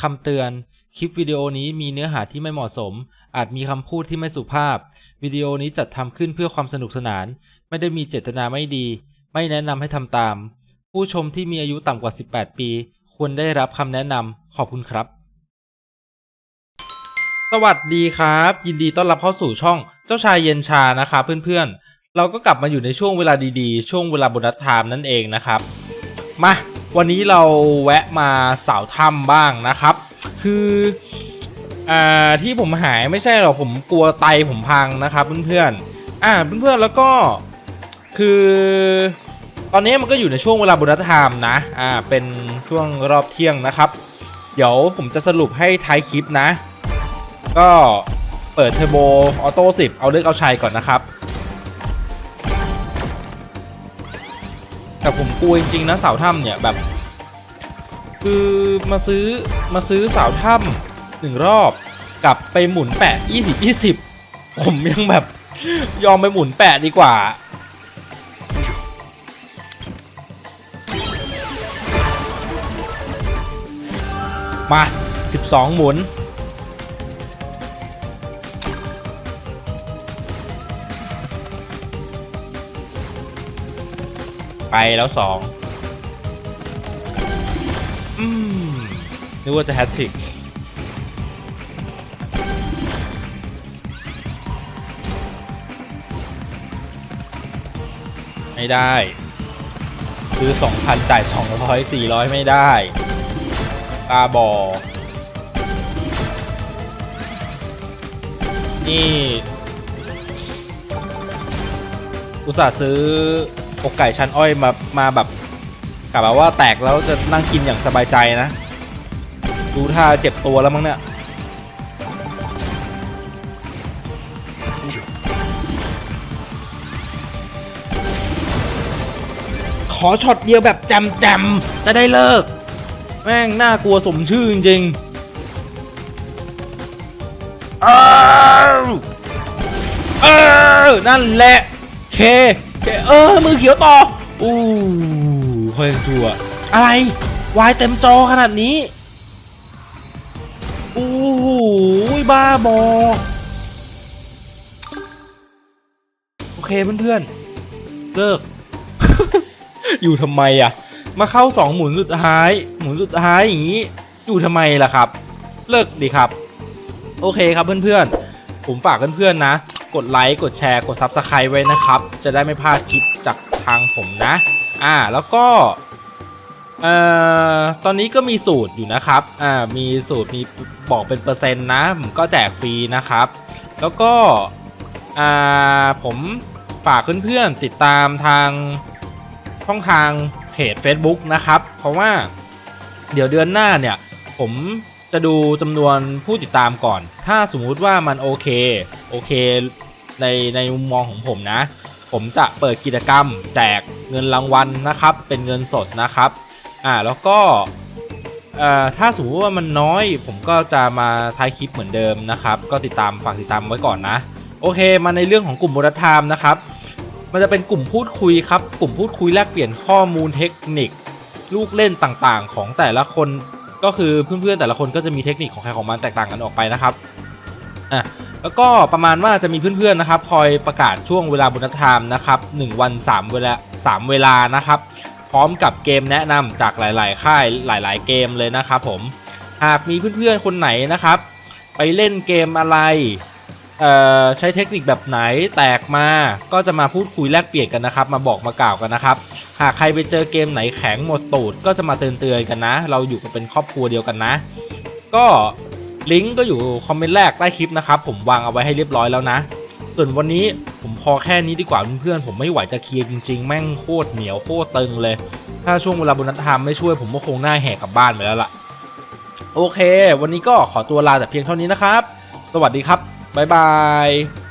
คำเตือน คลิปวิดีโอนี้มีเนื้อหาที่ไม่เหมาะสม อาจมีคำพูดที่ไม่สุภาพ วิดีโอนี้จัดทำขึ้นเพื่อความสนุกสนาน ไม่ได้มีเจตนาไม่ดี ไม่แนะนำให้ทำตาม ผู้ชมที่มีอายุต่ำกว่า 18 ปี ควรได้รับคำแนะนำขอบคุณครับ สวัสดีครับ ยินดีต้อนรับเข้าสู่ช่องเจ้าชายเย็นชานะครับเพื่อนๆ เราก็กลับมาอยู่ในช่วงเวลาดีๆ ช่วงเวลาโบนัสไทม์นั่นเองนะครับ มา วันนี้เราแวะมาเสาวถ้ำบ้างนะครับ คืออ่าที่ผมหายไม่ใช่หรอกผมกลัวไตผมพังนะครับเพื่อนๆอ่าเพื่อนๆแล้วก็คือ ตอนนี้มันก็อยู่ในช่วงเวลาบนัสไทม์นะอ่าเป็นช่วงรอบเที่ยงนะครับ เดี๋ยวผมจะสรุปให้ท้ายคลิปนะ ก็เปิดเทอร์โบออโต้10เอาเลือกเอาชัยก่อนนะครับ แต่ผมกลัวจริงๆนะเสาถ้ำเนี่ยแบบ คือมาซื้อมาซื้อเสาถ้ำหนึ่งรอบกลับไปหมุนแปะยี่สิบยี่สิบผมยังแบบยอมไปหมุนแปะดีกว่ามาสิบสองหมุน ไปแล้วสองอืมนึกว่าจะแฮตทริกไม่ได้ซื้อสองพันจ่ายสองร้อยสี่ร้อยไม่ได้ตาบอ นี่ อุตส่าห์ซื้อ อกไก่ชั้นอ้อยมามาแบบกะแบบว่าแตกแล้วจะนั่งกินอย่างสบายใจนะดูท่าเจ็บตัวแล้วมั้งเนี่ยขอช็อตเดียวแบบแจมๆจะได้เลิก แม่งน่ากลัวสมชื่อจริงๆอ้าวเออนั่นแหละเค เคเออมือเขียวต่ออู้ค่อยชัวอะไรวายเต็มจอขนาดนี้อู้หูบ้าบอโอเคเพื่อนๆเลิก อยู่ทำไมอะ มาเข้าสองหมุนสุดท้าย หมุนสุดท้ายอย่างนี้ อยู่ทำไมล่ะครับ เลิกดีครับ โอเคครับเพื่อนๆผมฝากเพื่อนๆนะ กดไลค์กดแชร์กด Subscribe ไว้นะครับ จะได้ไม่พลาดคลิปจากทางผมนะ อ่าแล้วก็เอ่อตอนนี้ก็มีสูตรอยู่นะครับอ่ามีสูตรมีบอกเป็นเปอร์เซ็นต์นะผมก็แจกฟรีนะครับ แล้วก็อ่าผมฝากเพื่อนๆติดตามทางช่องทางเพจ Facebook นะครับ เพราะว่าเดี๋ยวเดือนหน้าเนี่ย ผมจะดูจำนวนผู้ติดตามก่อน ถ้าสมมุติว่ามันโอเค โอเค ในในมุมมองของผมนะ ผมจะเปิดกิจกรรมแจกเงินรางวัลนะครับ เป็นเงินสดนะครับอ่าแล้วก็เอ่อถ้าสมมติว่ามันน้อย ผมก็จะมาท้ายคลิปเหมือนเดิมนะครับ ก็ติดตามฝากติดตามไว้ก่อนนะ โอเค มาในเรื่องของกลุ่มบรไทม์นะครับ มันจะเป็นกลุ่มพูดคุยครับ กลุ่มพูดคุยแลกเปลี่ยนข้อมูลเทคนิค ลูกเล่นต่างๆ ของแต่ละคนก็คือเพื่อนๆแต่ละคนก็จะมีเทคนิคของใครของมันแตกต่างกันออกไปนะครับอะ แล้วก็ประมาณว่าจะมีเพื่อนๆนะครับ คอยประกาศช่วงเวลาบุญธรรมนะครับ1วัน 3 เวลา 3 เวลานะครับ พร้อมกับเกมแนะนำจากหลาย ๆ ค่ายหลาย ๆ เกมเลยนะครับผมหากมีเพื่อนๆคนไหนนะครับ ไปเล่นเกมอะไรใช้เทคนิคแบบไหนแตกมาก็จะมาพูดคุยแลกเปลี่ยนกันนะครับ มาบอกมากล่าวกันนะครับ หากใครไปเจอเกมไหนแข็งหมดตูดก็จะมาเตือนๆกันนะ เราอยู่กันเป็นครอบครัวเดียวกันนะ ก็ ลิงก์ก็อยู่คอมเมนต์แรกใต้คลิปนะครับ ผมวางเอาไว้ให้เรียบร้อยแล้วนะ ส่วนวันนี้ผมพอแค่นี้ดีกว่าเพื่อนๆผมไม่ไหวจะเคลียร์จริง ๆ แม่งโคตรเหนียวโคตรตึงเลย ถ้าช่วงเวลาบนนัทธรรมไม่ช่วยผมก็คงหน้าแหกกลับบ้านไปแล้วล่ะ โอเค วันนี้ก็ขอตัวลาแต่เพียงเท่านี้นะครับ สวัสดีครับบ๊ายบาย